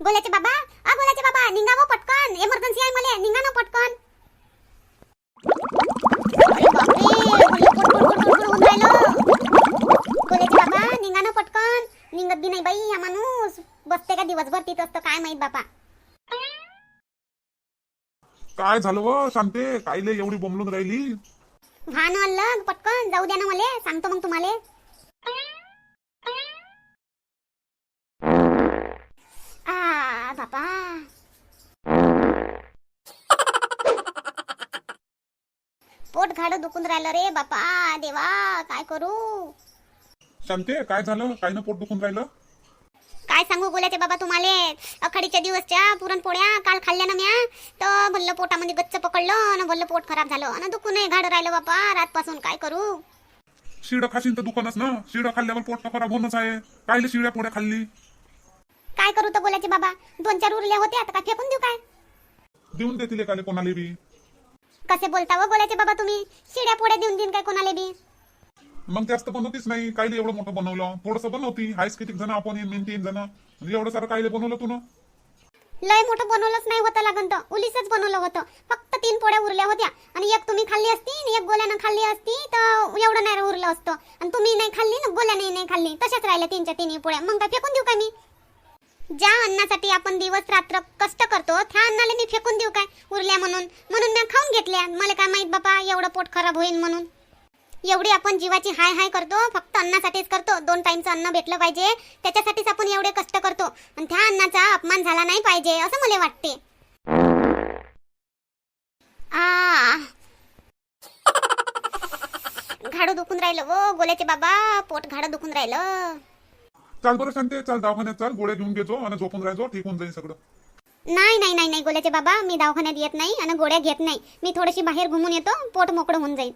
गोल्याचे बाबा? आ गोल्याचे बाबा निघा पटकन. एमर्जन्सी आहे मला. निघा ना पटकन. गोल्याचे बाबा निघा ना पटकन. निघत बी नाही बाई हा माणूस. बसते का दिवसभर तिथं असतं? काय माहीत बापा. काय झालं व कायले एवढी बोंबलून राहिली? हा ना अल्लग पटकन. जाऊ द्या ना मला. सांगतो मग तुम्हाला आ बापा घाड दुखून राहिलं रे बापा देवा काय करू? शांते काय झालं? काय ना पोट दुखून राहिलं? काय सांगू बोलायचे बाबा तुम्हाला? अखाडीच्या दिवसच्या पुरणपोळ्या काल खाल्ल्या ना म्या. तर भल्लं पोटामध्ये गच्च पकडलं आणि भल्लं पोट खराब झालं. आणि दुखून घाड राहिलं बापा रातपासून काय करू? शिड खाशीन तर दुकानच ना. शिड खाल्ल्यावर पोट तर खराब होणंच आहे. कायले शिड्या पोळ्या खाल्ली? काय करू तर बोलायचे बाबा? दोन चार उरले होते आता काय फेकून देऊ काय? देऊन देतील एकाले कोणाला बी. कसे बोलता व बोलायचे बाबा तुम्ही? शिड्या पोड्या देऊन देईन काय कोणाला बी? मग जास्त बनवतीच नाही. कायले एवढं मोठं बनवलं? थोडस बनवती हायस किती जण? आपण येईन मेन तीन जण. म्हणजे एवढं सारं कायले बनवलं तू ना लय मोठं बनवलंच नाही होतं लागन तर. उलीसच बनवलं होतं. फक्त तीन पोळ्या उरल्या होत्या. आणि एक तुम्ही खाल्ली असती आणि एक गोल्यानं खाल्ली असती तर एवढं नाही उरलं असतं. आणि तुम्ही नाही खाल्ली ना गोल्याने नाही खाल्ली. तशाच राहिल्या तीनच्या तिन्ही पोळ्या. मग काय फेकून देऊ काय मी? ज्या अन्नासाठी आपण दिवस रात्र कष्ट करतो त्या अन्नाला मी फेकून देऊ काय? उरल्या म्हणून. म्हणून मी खाऊन घेतल्या. मला काय माहीत बापा एवढं पोट खराब होईल म्हणून. एवढी आपण जीवाची हाय हाय करतो फक्त अन्नासाठीच करतो. दोन टाइमचं अन्न भेटलं पाहिजे. त्याच्यासाठीच आपण एवढे कष्ट करतो. आणि त्या अन्नाचा अपमान झाला नाही पाहिजे असं मला वाटते. घाडं दुखून राहिलं ओ गोल्याचे बाबा पोट घाडं दुखून राहिलं. चाल बरं सांगते चाल दवाखान्यात चाल. गोळ्या घेऊन घेतो आणि झोपून राहायचो ठीक होऊन जाईल सगळं. नाही नाही नाही नाही. गोल्याचे बाबा मी दवाखान्यात येत नाही आणि गोळ्या घेत नाही. मी थोडीशी बाहेर घुमून येतो पोट मोकळं होऊन जाईल.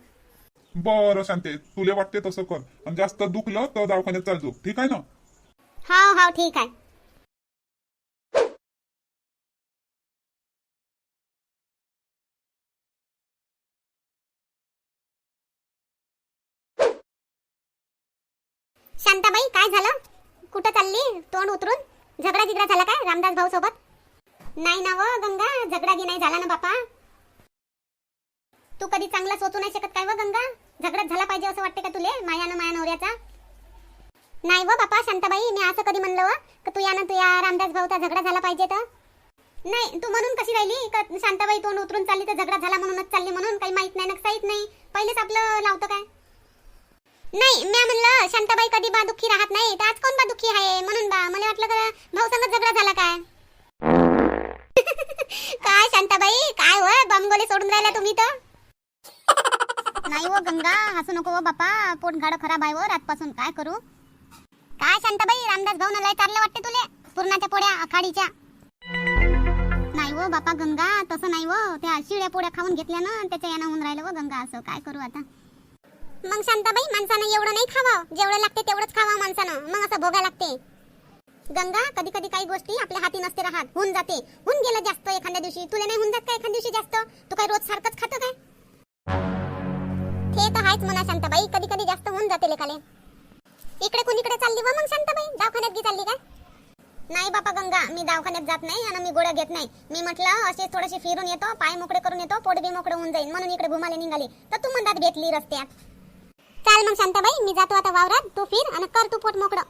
बरं शांते. तुला वाटते तसं कर. आणि जास्त दुखलं तर दवाखान्यात चाल जाऊ ठीक आहे ना? हाव हाव ठीक आहे. शांताबाई काय झालं? कुठं चालली? तोंड उतरून? झगडा जिगडा झाला काय? रामदास भाऊ सोबत नाही ना व गंगा. झगडा गी नाही झाला ना बापा. तू कधी चांगला सोचू नाही शकत काय व गंगा? झगडाच झाला पाहिजे असं वाटते का तुले? मायानं माया नवऱ्याचा नाही व बापा शांताबाई मी असं कधी म्हणलं व का तू यानं तू या रामदास भाऊचा झगडा झाला पाहिजे तर. नाही तू म्हणून कशी राहिली? का शांताबाई तोंड उतरून चालली तर झगडा झाला म्हणूनच चालली म्हणून? काही माहीत नाही ना काहीच नाही. पहिलेच आपलं लावतं काय? नाही मी म्हणलं शांताबाई कधी बा दुःखी राहत नाही तर आज कोण बा दुःखी आहे? म्हणून बा मला वाटलं का भाऊ संगत झगडा झाला काय? काय शांताबाई? काय होय? बमगोले सोडून राहिला तुम्ही तर. नाही हो गंगा हसू नको हो बापा. पोट गाड खराब आहे व रातपासून. काय करू? काय शांताबाई? रामदास भाऊ लय चाललं वाटते तुले पूर्णाच्या पोळ्या आखाडीच्या. नाही हो बापा गंगा तसं नाही हो. त्या शिळ्या पोळ्या खाऊन घेतल्या ना त्याच्या यानं होऊन राहिलं हो गंगा असं. काय करू आता? मग शांताबाई माणसानं एवढं नाही खावं. जेवढं लागते तेवढंच खावं माणसानं. मग असं भोगा लागते. गंगा कधी कधी काही गोष्टी आपल्या हाती नसते राहत. होऊन जाते. होऊन गेलं जास्त एखाद्या दिवशी. तुला नाही होऊन जात का एखाद्या दिवशी जास्त? तू काय रोज सारखंच खात काय? ते तर आहेच म्हणा शांताबाई. कधी कधी जास्त होऊन जाते लेखाले इकडे कुणीकडे चालली व मग शांताबाई? दवाखान्यात गी चालली काय? नाही बापा गंगा. मी दवाखान्यात जात नाही आणि मी गोळ्या घेत नाही. मी म्हटलं असे थोडेसे फिरून येतो पाय मोकळे करून येतो पोट बी मोकळे होऊन जाईल म्हणून इकडे घुमाले निघाली. तर तू म्हणतात भेटली रस्त्यात. चाल मग शांताबाई मी जातो आता वावरात. तू फिर आणि कर तू पोट मोकळं.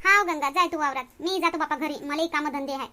हाव गंगा जाय तू वावरात. मी जातो बापा घरी. मलाही कामधंदे आहे